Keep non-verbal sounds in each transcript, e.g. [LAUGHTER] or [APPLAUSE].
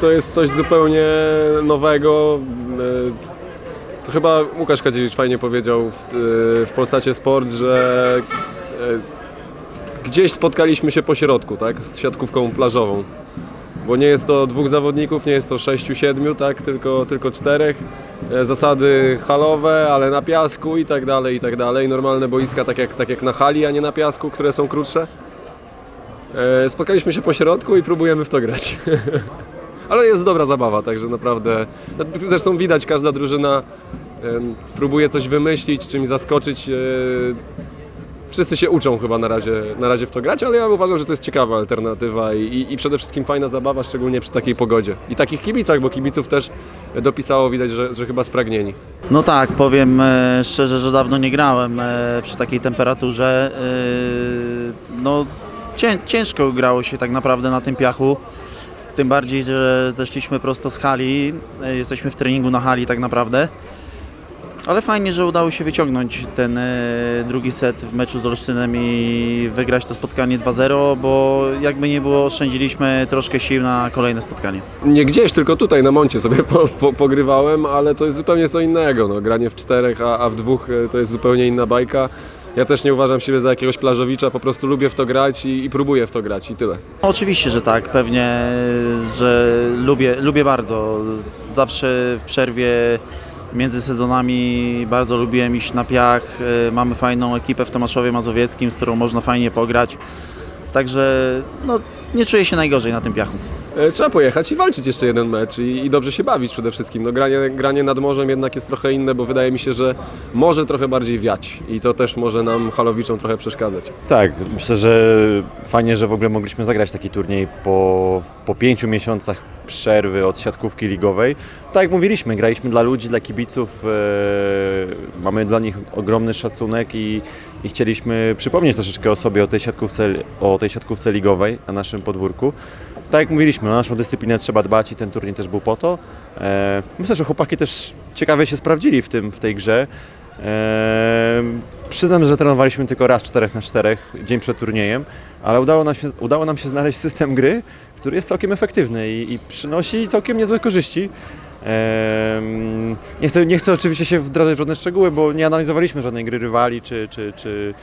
To jest coś zupełnie nowego. E, To chyba Łukasz Kadziewicz fajnie powiedział w, e, w Polsacie Sport, że e, gdzieś spotkaliśmy się po środku, tak, z siatkówką plażową. Bo nie jest to dwóch zawodników, nie jest to sześciu, siedmiu, tak, tylko, tylko czterech. Zasady halowe, ale na piasku i tak dalej, i tak dalej. Normalne boiska, tak jak, tak jak na hali, a nie na piasku, które są krótsze. Spotkaliśmy się po środku i próbujemy w to grać. [LAUGHS] Ale jest dobra zabawa, także naprawdę. Zresztą widać, każda drużyna próbuje coś wymyślić, czymś zaskoczyć. e, Wszyscy się uczą chyba na razie, na razie w to grać, ale ja uważam, że to jest ciekawa alternatywa i, i, przede wszystkim fajna zabawa, szczególnie przy takiej pogodzie. I takich kibicach, bo kibiców też dopisało, widać, że, że chyba spragnieni. No tak, powiem e, szczerze, że dawno nie grałem e, przy takiej temperaturze. No cię, ciężko grało się tak naprawdę na tym piachu. Tym bardziej, że zeszliśmy prosto z hali. e, Jesteśmy w treningu na hali tak naprawdę. Ale fajnie, że udało się wyciągnąć ten e, drugi set w meczu z Olsztynem i wygrać to spotkanie 2-0, bo jakby nie było, oszczędziliśmy troszkę sił na kolejne spotkanie. Nie gdzieś, tylko tutaj na moncie sobie po, po, pogrywałem, ale to jest zupełnie co innego. No, granie w czterech, a, a w dwóch e, to jest zupełnie inna bajka. Ja też nie uważam siebie za jakiegoś plażowicza, po prostu lubię w to grać i, i próbuję w to grać i tyle. No, Oczywiście, że tak. Pewnie, że lubię, lubię bardzo. Zawsze w przerwie między sezonami bardzo lubiłem iść na piach. E, Mamy fajną ekipę w Tomaszowie Mazowieckim, z którą można fajnie pograć. Także no, nie czuję się najgorzej na tym piachu. E, Trzeba pojechać i walczyć jeszcze jeden mecz i, i dobrze się bawić przede wszystkim. No, granie, granie nad morzem jednak jest trochę inne, bo wydaje mi się, że może trochę bardziej wiać i to też może nam halowiczom trochę przeszkadzać. Tak, myślę, że fajnie, że w ogóle mogliśmy zagrać taki turniej po, po pięciu miesiącach przerwy od siatkówki ligowej. Tak jak mówiliśmy, graliśmy dla ludzi, dla kibiców, e, mamy dla nich ogromny szacunek i, i chcieliśmy przypomnieć troszeczkę o sobie, o tej, siatkówce, o tej siatkówce ligowej na naszym podwórku. Tak jak mówiliśmy, o naszą dyscyplinę trzeba dbać i ten turniej też był po to. E, myślę, że chłopaki też ciekawie się sprawdzili w, tym, w tej grze. Eee, przyznam, że trenowaliśmy tylko raz 4 na 4 dzień przed turniejem, ale udało nam się, udało nam się znaleźć system gry, który jest całkiem efektywny i, i przynosi całkiem niezłe korzyści. Eee, nie, chcę, nie chcę oczywiście się wdrażać w żadne szczegóły, bo nie analizowaliśmy żadnej gry rywali, czy, czy, czy,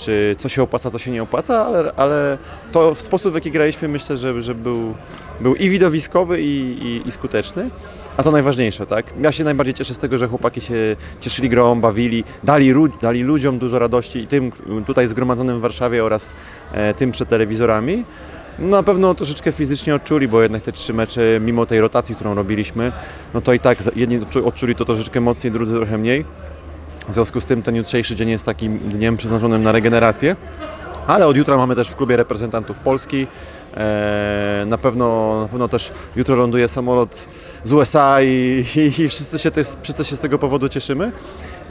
czy co się opłaca, co się nie opłaca, ale, ale to w sposób, w jaki graliśmy, myślę, że, że był, był i widowiskowy, i, i, i skuteczny. A to najważniejsze, tak? Ja się najbardziej cieszę z tego, że chłopaki się cieszyli grą, bawili, dali, dali ludziom dużo radości i tym tutaj zgromadzonym w Warszawie oraz e, tym przed telewizorami. No, na pewno troszeczkę fizycznie odczuli, bo jednak te trzy mecze, mimo tej rotacji, którą robiliśmy, no to i tak jedni odczu- odczuli to troszeczkę mocniej, drudzy trochę mniej. W związku z tym ten jutrzejszy dzień jest takim dniem przeznaczonym na regenerację. Ale od jutra mamy też w klubie reprezentantów Polski. Eee, na, pewno, na pewno też jutro ląduje samolot z USA i, i, i wszyscy, się te, wszyscy się z tego powodu cieszymy.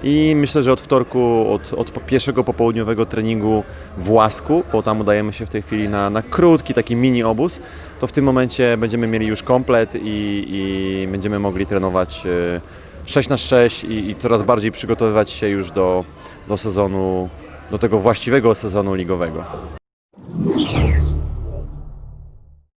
I myślę, że od wtorku, od, od pierwszego popołudniowego treningu w Łasku, bo tam udajemy się w tej chwili na, na krótki taki mini obóz, to w tym momencie będziemy mieli już komplet i, i będziemy mogli trenować e, 6 na 6 i, i coraz bardziej przygotowywać się już do, do sezonu, do tego właściwego sezonu ligowego.